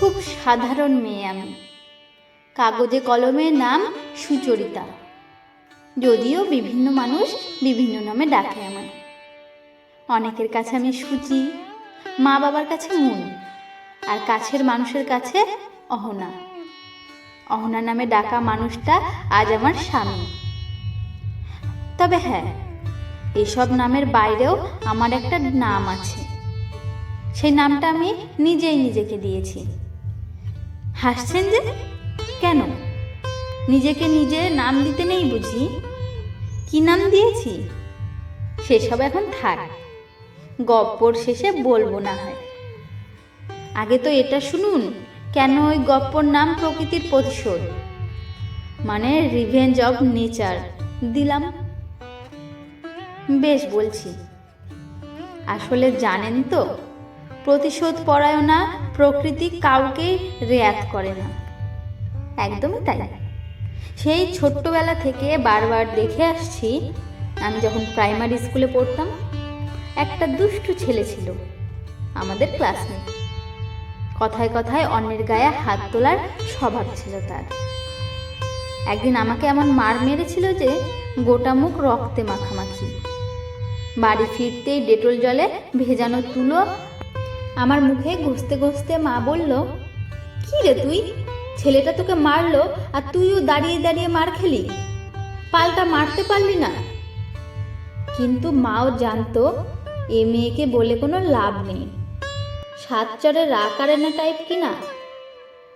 খুব সাধারণ মেয়ে আমি। কাগজে কলমে নাম সুচরিতা। যদিও বিভিন্ন মানুষ বিভিন্ন নামে ডাকে আমার অনেকের কাছে আমি সুচি মা বাবার কাছে মুন, আর কাছের মানুষের কাছে অহনা। অহনা নামে ডাকা মানুষটা আজ আমার স্বামী। তবে হ্যাঁ এসব নামের বাইরেও আমার একটা নাম আছে। সেই নামটা আমি নিজেই নিজেকে দিয়েছি। হাসছেন যে? কেন? নিজেকে নিজে নাম দিতে নেই বুঝি? কি নাম দিয়েছি? সেসব এখন থাক। গপ্পর শেষে বলব না হয়। আগে তো এটা শুনুন, কেন ওই গপ্পর নাম প্রকৃতির প্রতিশোধ? মানে রিভেঞ্জ অব নেচার দিলাম। বেশ বলছি। আসলে জানেন তো প্রতিশোধ পরায়ণা প্রকৃতি কাউকেই রেয়াত করে না। একদমই তাই। সেই ছোট্টবেলা থেকে বারবার দেখে আসছি, আমি যখন প্রাইমারি স্কুলে পড়তাম, একটা দুষ্টু ছেলে ছিল, আমাদের ক্লাসমেট। কথায় কথায় অন্যের গায়ে হাত তোলার স্বভাব ছিল তার। একদিন আমাকে এমন মার মেরেছিল যে, গোটা মুখ রক্তে মাখামাখি। বাড়ি ফিরতেই ডেটল জলে ভেজানো তুলো আমার মুখে ঘষতে ঘষতে মা বলল, কি রে তুই? ছেলেটা তোকে মারলো আর তুইও দাঁড়িয়ে দাঁড়িয়ে মার খেলি। পাল্টা মারতে পারলি না। কিন্তু মাও জানতো এ মেয়েকে বলে কোনো লাভ নেই। সাত চরে রাকারে না টাইপ কিনা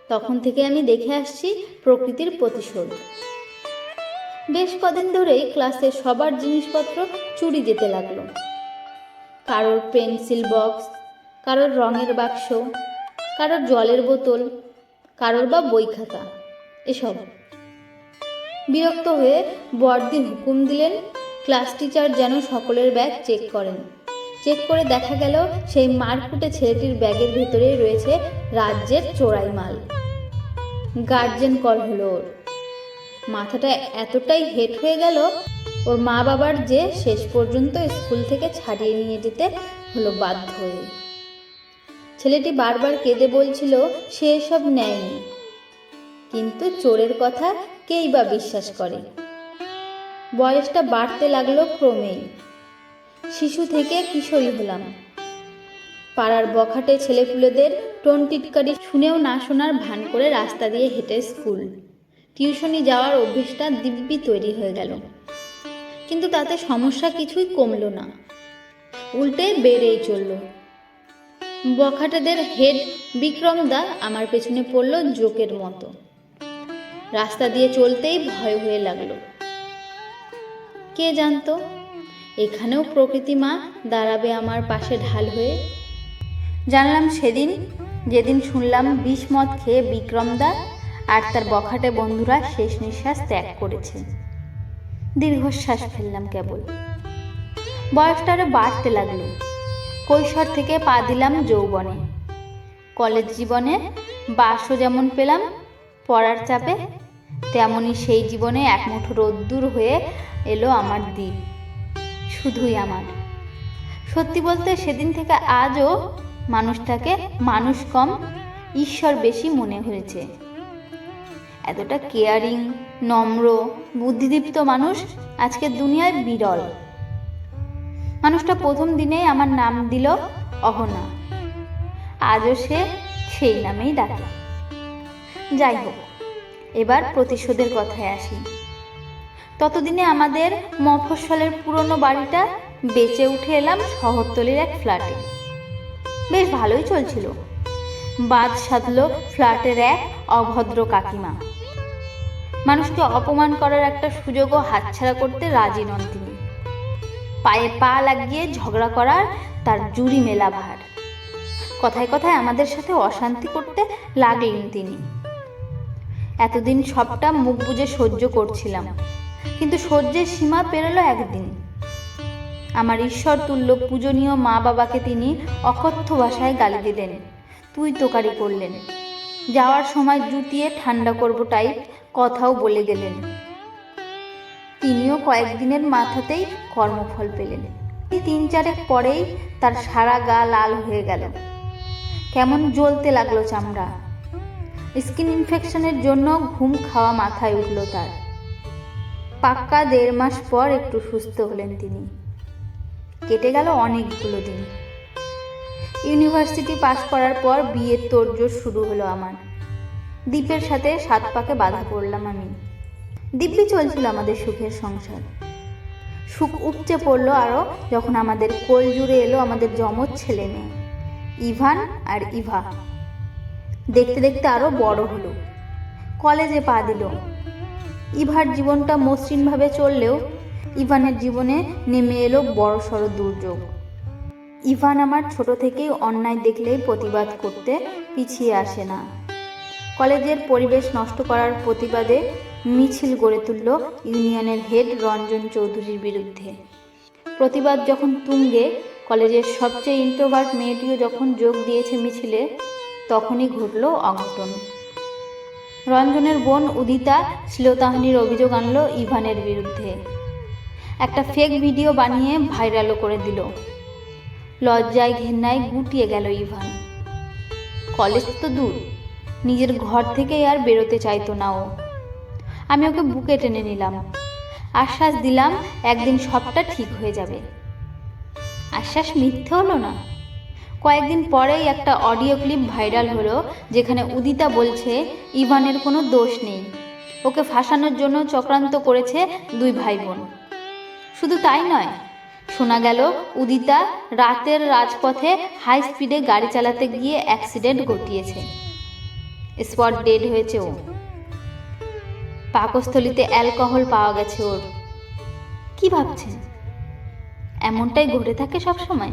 তখন থেকে আমি দেখে আসছি প্রকৃতির প্রতিশোধ। বেশ কদিন ধরেই ক্লাসে সবার জিনিসপত্র চুরি যেতে লাগল। কারোর পেন্সিল বক্স কারোর রঙের বাক্স, কারোর জলের বোতল, কারোর বা বই খাতা, এসব। বিরক্ত হয়ে বড়দি হুকুম দিলেন, ক্লাস টিচার যেন সকলের ব্যাগ চেক করেন। চেক করে দেখা গেল সেই মারকুটে ছেলেটির ব্যাগের ভেতরে রয়েছে রাজ্যের চোরাই মাল। গার্জেন কল হলো ওর। মাথাটা এতটাই হেট হয়ে গেল, ওর মা বাবার যে শেষ পর্যন্ত স্কুল থেকে ছাড়িয়ে নিয়ে যেতে হলো বাধ্য হয়ে। ছেলেটি বারবার কেঁদে বলছিল, সে এসব নেয়নি। কিন্তু চোরের কথা কেই বা বিশ্বাস করে? বয়সটা বাড়তে লাগল ক্রমেই। শিশু থেকে কিশোরী হলাম। পাড়ার বখাটে ছেলেপুলেদের টোন টিটকারি শুনেও না শোনার ভান করে রাস্তা দিয়ে হেঁটে স্কুল। টিউশনি যাওয়ার অভ্যেসটা দিব্যি তৈরি হয়ে গেল। কিন্তু তাতে সমস্যা কিছুই কমলো না। উল্টে বেড়েই চলল। বখাটেদের হেড বিক্রম দা আমার পেছনে পড়ল জোকের মতো। রাস্তা দিয়ে চলতেই ভয় হয়ে লাগল। কে জানতো? এখানেও প্রকৃতি মা দাঁড়াবে আমার পাশে ঢাল হয়ে। জানলাম সেদিন, যেদিন শুনলাম বিষ মদ খেয়ে বিক্রমদা আর তার বখাটে বন্ধুরা শেষ নিঃশ্বাস ত্যাগ করেছে। দীর্ঘশ্বাস ফেললাম কেবল। বয়সটা আরও বাড়তে লাগল। কৈশোর থেকে পা দিলাম যৌবনে। কলেজ জীবনে বাসও যেমন পেলাম, পড়ার চাপে তেমনই সেই জীবনে এক মুঠো রোদ্দুর হয়ে এলো আমার দ্বীপ শুধুই আমার। সত্যি বলতে সেদিন থেকে আজও মানুষটাকে মানুষ কম, ঈশ্বর বেশি মনে হয়েছে। এতটা কেয়ারিং, নম্র, বুদ্ধিদীপ্ত মানুষ আজকের দুনিয়ায় বিরল। মানুষটা প্রথম দিনেই আমার নাম দিল অহনা। আজও সে সেই নামেই ডাকে। যাই হোক, এবার প্রতিশোধের কথায় আসি। ততদিনে আমাদের মফস্বলের পুরনো বাড়িটা বেঁচে উঠে এলাম শহরতলির এক ফ্ল্যাটে। বেশ ভালোই চলছিল। বাদ সাধল ফ্ল্যাটের এক অভদ্র কাকিমা। মানুষকে অপমান করার একটা সুযোগও হাতছাড়া করতে রাজি নন তিনি। পায়ে পা লাগিয়ে ঝগড়া করার তার জুড়ি মেলা ভার। কথায় কথায় আমাদের সাথে অশান্তি করতে লাগলেন তিনি। এতদিন সবটা মুখ বুজে সহ্য করছিলাম, কিন্তু সহ্যের সীমা পেরোলো একদিন। আমার ঈশ্বর তুল্য পূজনীয় মা বাবাকে তিনি অকথ্য ভাষায় গালি দিলেন, তুই তোকারি করলেন। যাওয়ার সময় জুতিয়ে ঠান্ডা করব টাইপ কথাও বলে গেলেন। তিনিও কয়েকদিনের মাথাতেই কর্মফল পেলেন। তিন চারেক পরেই তার সারা গা লাল হয়ে গেল। কেমন জ্বলতে লাগল চামড়া। স্কিন ইনফেকশনের জন্য ঘুম খাওয়া মাথায় উঠল তার। পাক্কা দেড় মাস পর একটু সুস্থ হলেন তিনি। কেটে গেল অনেকগুলো দিন। ইউনিভার্সিটি পাশ করার পর বিয়ের তোড়জোড় শুরু হলো আমার। দ্বীপের সাথে সাত পাকে বাধা পড়লাম আমি। দিব্যি চলছিল আমাদের সুখের সংসার। সুখ উপচে পড়ল আরও যখন আমাদের কোল জুড়ে এলো আমাদের যমজ ছেলে মেয়ে, ইভান আর ইভা। দেখতে দেখতে আরও বড় হলো। কলেজে পা দিল। ইভার জীবনটা মসৃণভাবে চললেও ইভানের জীবনে নেমে এলো বড় সড়ো দুর্যোগ। ইভান আমার ছোট থেকেই অন্যায় দেখলেই প্রতিবাদ করতে পিছিয়ে আসে না। কলেজের পরিবেশ নষ্ট করার প্রতিবাদে মিছিল গড়ে তুলল ইউনিয়নের হেড রঞ্জন চৌধুরীর বিরুদ্ধে। প্রতিবাদ যখন তুঙ্গে, কলেজের সবচেয়ে ইন্ট্রোভার্ট মেয়েটিও যখন যোগ দিয়েছে মিছিলে, তখনই ঘটল অঘটন। রঞ্জনের বোন উদিতা শ্লীলতাহানির অভিযোগ আনলো ইভানের বিরুদ্ধে। একটা ফেক ভিডিও বানিয়ে ভাইরালও করে দিল। লজ্জায় ঘেন্নায় গুটিয়ে গেল ইভান। কলেজ তো দূর, নিজের ঘর থেকেই আর বেরোতে চাইতো না ও। আমি ওকে বুকে টেনে নিলাম। আশ্বাস দিলাম, একদিন সবটা ঠিক হয়ে যাবে। আশ্বাস মিথ্যে হলো না। কয়েকদিন পরেই একটা অডিও ক্লিপ ভাইরাল হলো, যেখানে উদিতা বলছে, ইভানের কোনো দোষ নেই। ওকে ফাঁসানোর জন্য চক্রান্ত করেছে দুই ভাই বোন শুধু তাই নয়, শোনা গেল, উদিতা রাতের রাজপথে হাই স্পিডে গাড়ি চালাতে গিয়ে অ্যাক্সিডেন্ট ঘটিয়েছে। স্পট ডেড হয়েছে ও। পাকস্থলিতে অ্যালকোহল পাওয়া গেছে ওর। কি ভাবছেন? এমনটাই ঘটে থাকে সব সময়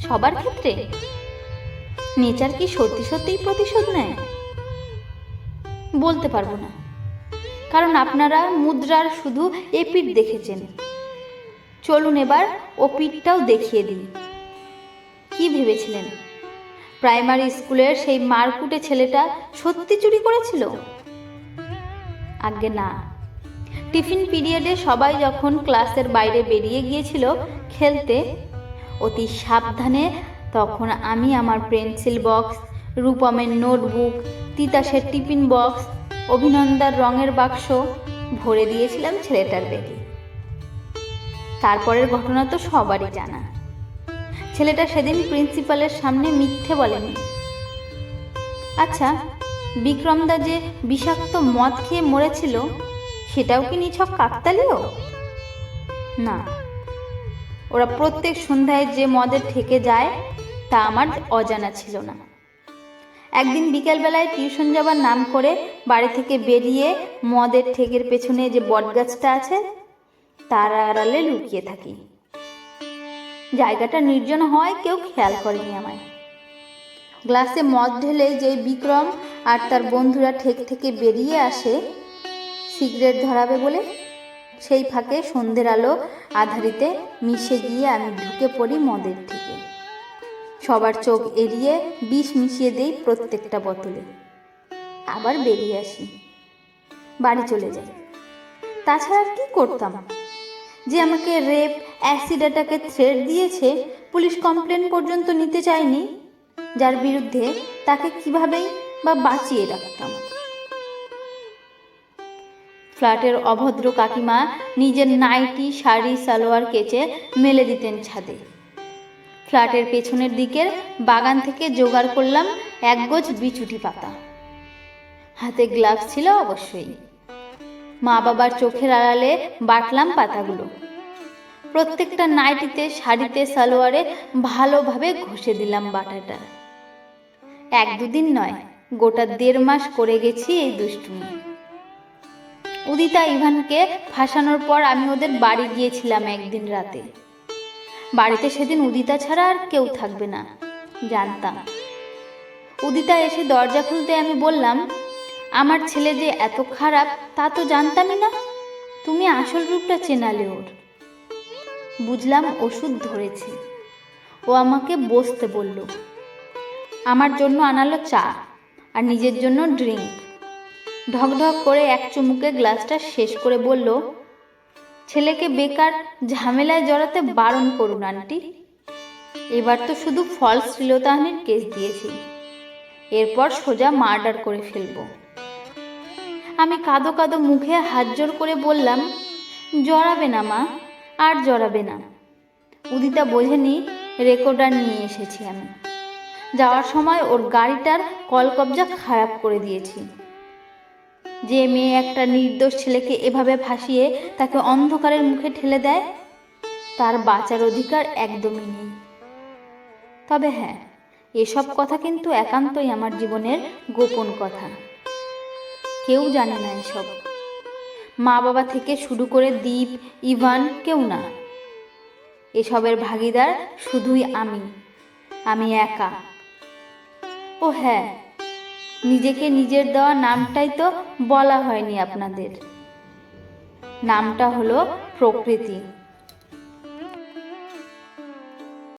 সবার ক্ষেত্রে। নেচার কি সত্যি সত্যিই প্রতিশোধ নেয়? বলতে পারব না। কারণ আপনারা মুদ্রার শুধু এপিট দেখেছেন। চলুন এবার ও পিঠটাও দেখিয়ে দিই। কি ভেবেছিলেন? প্রাইমারি স্কুলের সেই মারকুটে ছেলেটা সত্যি চুরি করেছিল? আগে না। টিফিন পিরিয়ডে সবাই যখন ক্লাসের বাইরে বেরিয়ে গিয়েছিল খেলতে, অতি সাবধানে তখন আমি আমার পেন্সিল বক্স, রূপমের নোটবুক, তিতাসের টিফিন বক্স, অভিনন্দার রঙের বাক্স ভরে দিয়েছিলাম ছেলেটার ব্যাগে তারপরের ঘটনা তো সবারই জানা। ছেলেটা সেদিন প্রিন্সিপালের সামনে মিথ্যে বলেনি। আচ্ছা বিক্রমদা যে বিষাক্ত মদ খেয়ে মরেছিল, সেটাও কি নিছক কাকতালিও না। ওরা প্রত্যেক সন্ধ্যায় যে মদের ঠেকে যায়, তা আমার অজানা ছিল না। একদিন বিকেলবেলায় টিউশন যাবার নাম করে বাড়ি থেকে বেরিয়ে মদের ঠেকের পেছনে যে বটগাছটা আছে, তার আড়ালে লুকিয়ে থাকি। জায়গাটা নির্জন হয়, কেউ খেয়াল করেনি আমায়। গ্লাসে মদ ঢেলে যে বিক্রম আর তার বন্ধুরা ঠেক থেকে বেরিয়ে আসে, সিগারেট ধরাবে বলে। সেই ফাঁকে সন্ধ্যের আলো আধারিতে মিশে গিয়ে আমি ঢুকে পড়ি মদের থেকে সবার চোখ এড়িয়ে বিষ মিশিয়ে দেই প্রত্যেকটা বোতলে। আবার বেরিয়ে আসি। বাড়ি চলে যাই। তাছাড়া আর কি করতাম? যে আমাকে রেপ, অ্যাসিড অ্যাটাকে থ্রেট দিয়েছে, পুলিশ কমপ্লেন পর্যন্ত নিতে চায়নি। যার বিরুদ্ধে তাকে কিভাবেই বা বাঁচিয়ে রাখতাম ফ্ল্যাটের অভদ্র কাকিমা নিজের নাইটি, শাড়ি, সালোয়ার কেচে মেলে দিতেন ছাদে। ফ্ল্যাটের পেছনের দিকের বাগান থেকে জোগাড় করলাম এক গোছ বিচুটি পাতা। হাতে গ্লাভস ছিল অবশ্যই। মা বাবার চোখের আড়ালে বাটলাম পাতাগুলো। প্রত্যেকটা নাইটিতে, শাড়িতে, সালোয়ারে ভালোভাবে ঘষে দিলাম বাটাটা। এক দুদিন নয় গোটা দেড় মাস করে গেছি এই দুষ্টুমি। উদিতা ইভানকে ফাঁসানোর পর আমি ওদের বাড়ি গিয়েছিলাম একদিন রাতে। বাড়িতে সেদিন উদিতা ছাড়া আর কেউ থাকবে না, জানতাম। উদিতা এসে দরজা খুলতে আমি বললাম, আমার ছেলে যে এত খারাপ, তা তো জানতামই না। তুমি আসল রূপটা চেনালে ওর। বুঝলাম ওষুধ ধরেছে। ও আমাকে বসতে বলল, আমার জন্য আনালো চা। আর নিজের জন্য ড্রিঙ্ক। ঢকঢক করে এক চুমুকে গ্লাসটা শেষ করে বলল, ছেলেকে বেকার ঝামেলায় জড়াতে বারণ করুন, আন্টি। এবার তো শুধু ফলস শ্লীলতাহানির কেস দিয়েছি। এরপর সোজা মার্ডার করে ফেলব। আমি কাদো কাদো মুখে হাত জোর করে বললাম, জড়াবে না মা, আর জড়াবে না। উদিতা বোঝেনি, রেকর্ডার নিয়ে এসেছি আমি। যাওয়ার সময় ওর গাড়িটার কলকবজা খারাপ করে দিয়েছি। যে মেয়ে একটা নির্দোষ ছেলেকে এভাবে ভাসিয়ে তাকে অন্ধকারের মুখে ঠেলে দেয়, তার বাঁচার অধিকার একদমই নেই। তবে হ্যাঁ এসব কথা কিন্তু একান্তই আমার জীবনের গোপন কথা। কেউ জানে না এসব। মা বাবা থেকে শুরু করে দ্বীপ ইভান কেউ না। এসবের ভাগিদার শুধুই আমি। আমি একা। ও হ্যাঁ নিজেকে নিজের দেওয়া নামটাই তো বলা হয়নি আপনাদের। নামটা হলো প্রকৃতি।